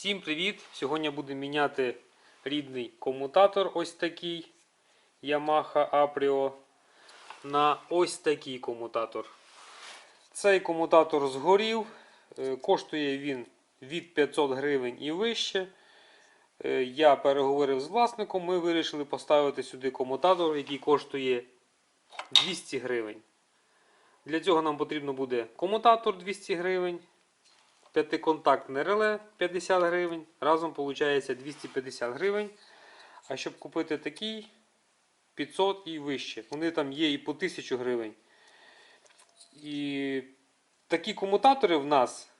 Всім привіт! Сьогодні будемо міняти рідний комутатор ось такий Yamaha Aprio на ось такий комутатор. Цей комутатор згорів. Е, Коштує він від 500 гривень і вище. Е, Я переговорив з власником, ми вирішили поставити сюди комутатор, який коштує 200 гривень. Для цього нам потрібно буде комутатор 200 гривень, п'ятиконтактне реле 50 гривень. Разом виходить 250 гривень. А щоб купити такий 500 і вище. Вони там є і по 1000 гривень. І такі комутатори в нас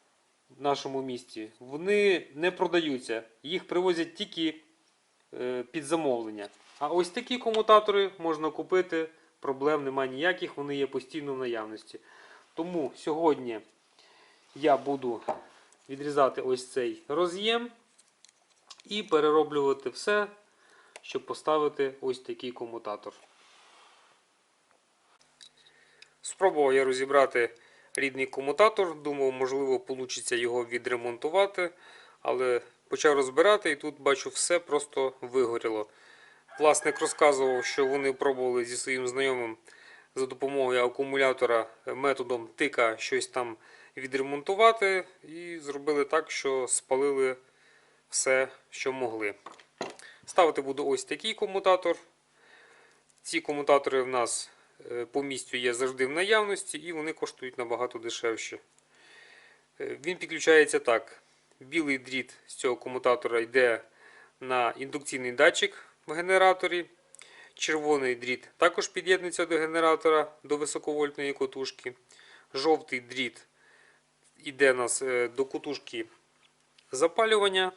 в нашому місті вони не продаються. Їх привозять тільки е, під замовлення. А ось такі комутатори можна купити. Проблем немає ніяких, вони є постійно в наявності. Тому сьогодні я буду відрізати ось цей роз'єм і перероблювати все, щоб поставити ось такий комутатор. Спробував я розібрати рідний комутатор. Думав, можливо, вийде його відремонтувати. Але почав розбирати і тут бачу все просто вигоріло. Власник розказував, що вони пробували зі своїм знайомим за допомогою акумулятора методом тика щось там відремонтувати, і зробили так, що спалили все, що могли. Ставити буду ось такий комутатор. Ці комутатори в нас е, по місцю є завжди в наявності, і вони коштують набагато дешевше. Він підключається так. Білий дріт з цього комутатора йде на індукційний датчик в генераторі. Червоний дріт також під'єднується до генератора до високовольтної котушки. Жовтий дріт йде нас е, до котушки запалювання.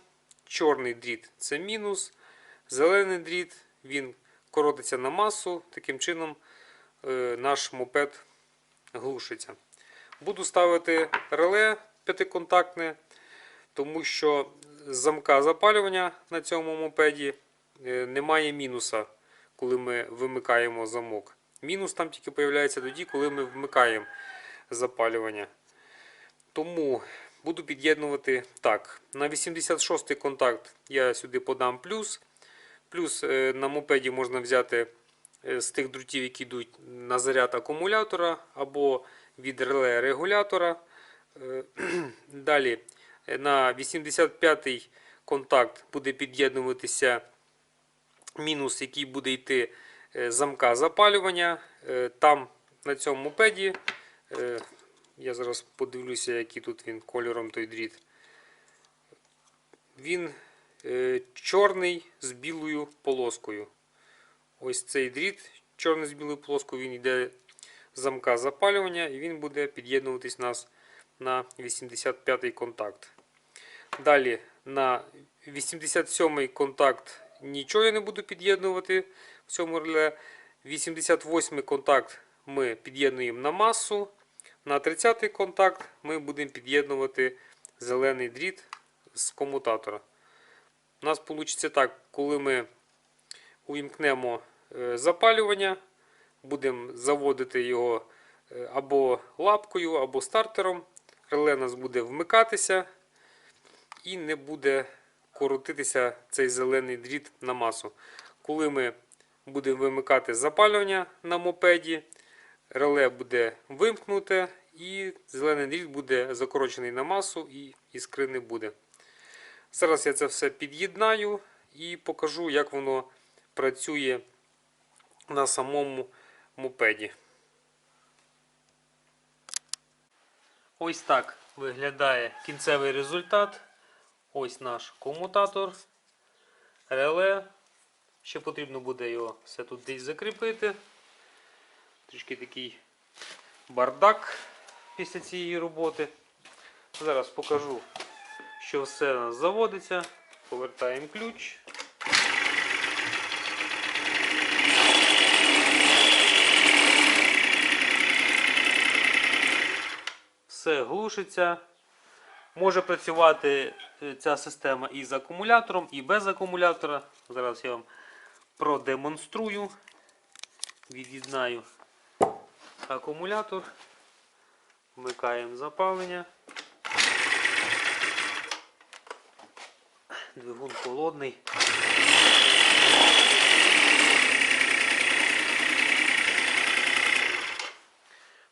Чорний дріт це мінус. Зелений дріт він коротиться на масу. Таким чином е, наш мопед глушиться. Буду ставити реле п'ятиконтактне, тому що замка запалювання на цьому мопеді е, немає мінуса, коли ми вимикаємо замок. Мінус там тільки з'являється тоді, коли ми вмикаємо запалювання. Тому буду під'єднувати так. На 86-й контакт я сюди подам плюс. Плюс е, на мопеді можна взяти е, з тих дротів, які йдуть на заряд акумулятора або від реле регулятора. Е, Далі на 85-й контакт буде під'єднуватися мінус, який буде йти замка запалювання. Там на цьому мопеді, я зараз подивлюся, який тут він кольором той дріт. Він е, чорний з білою полоскою. Ось цей дріт, чорний з білою полоскою, він йде з замка запалювання і він буде під'єднуватись нас на 85-й контакт. Далі на 87-й контакт нічого я не буду під'єднувати в цьому реле. 88-й контакт ми під'єднуємо на масу. На 30-й контакт ми будемо під'єднувати зелений дріт з комутатора. У нас вийде так, коли ми увімкнемо е, запалювання, будемо заводити його е, або лапкою, або стартером. Реле нас буде вмикатися і не буде коротитися цей зелений дріт на масу. Коли ми будемо вимикати запалювання на мопеді, реле буде вимкнуте і зелений дріт буде закорочений на масу і іскри не буде. Зараз я це все під'єднаю і покажу, як воно працює на самому мопеді. Ось так виглядає кінцевий результат. Ось наш комутатор, реле. Ще потрібно буде його все тут десь закріпити. Трішки такий бардак після цієї роботи. Зараз покажу, що все у нас заводиться. Повертаємо ключ. Все глушиться. Може працювати е, ця система і з акумулятором, і без акумулятора. Зараз я вам продемонструю. Від'єднаю акумулятор. Вмикаємо запалення. Двигун холодний.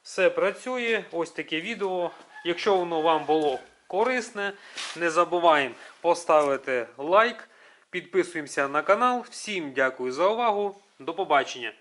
Все працює. Ось таке відео. Якщо воно вам було корисне, не забуваємо поставити лайк, підписуємося на канал. Всім дякую за увагу. До побачення!